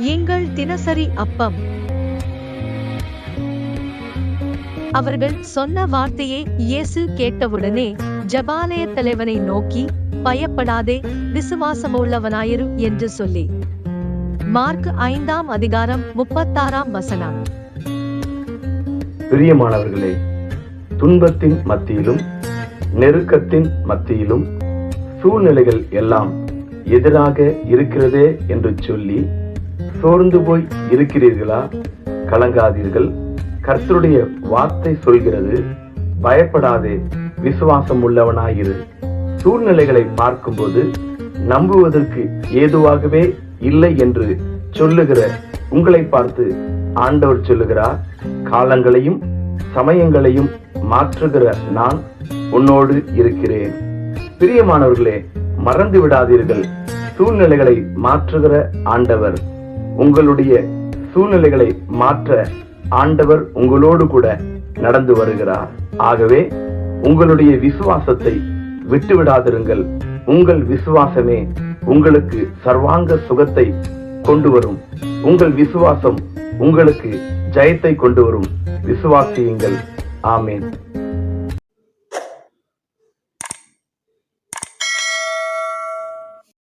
எங்கள் தினசரி அப்பம். அவர்கள் சொன்ன வார்த்தையை இயேசு கேட்டவுடனே ஜபாலய தலைவனை நோக்கி பயப்படாதே விசுவாசமுள்ளவனாயிரு என்று சொல்லி. மார்க் ஐந்தாம் அதிகாரம் முப்பத்தாறாம் வசனம். பிரியமானவர்களே துன்பத்தின் மத்தியிலும் நெருக்கத்தின் மத்தியிலும் சூழ்நிலைகள் எல்லாம் எதிராக இருக்கிறதே என்று சொல்லி சோர்ந்து போய் இருக்கிறீர்களா? கலங்காதீர்கள். கர்த்தருடைய வார்த்தை சொல்கிறது பயப்படாதே விசுவாசம் உள்ளவனாயிரு. சூழ்நிலைகளை பார்க்கும்போது நம்புவதற்கு ஏதுவாகவே இல்லை என்று சொல்லுகிற உங்களை பார்த்து ஆண்டவர் சொல்லுகிறார் காலங்களையும் சமயங்களையும் மாற்றுகிற நான் உன்னோடு இருக்கிறேன். பிரியமானவர்களே மறந்து விடாதீர்கள். சூழ்நிலைகளை மாற்றுகிற ஆண்டவர். உங்களுடைய சூழ்நிலைகளை மாற்ற ஆண்டவர் உங்களோடு கூட நடந்து வருகிறார். ஆகவே உங்களுடைய விசுவாசத்தை விட்டு விடாதிருங்கள் உங்கள் விசுவாசமே உங்களுக்கு சர்வாங்க சுகத்தை கொண்டு வரும் உங்கள் விசுவாசம் உங்களுக்கு ஜெயத்தை கொண்டு வரும் விசுவாசியுங்கள். ஆமேன்.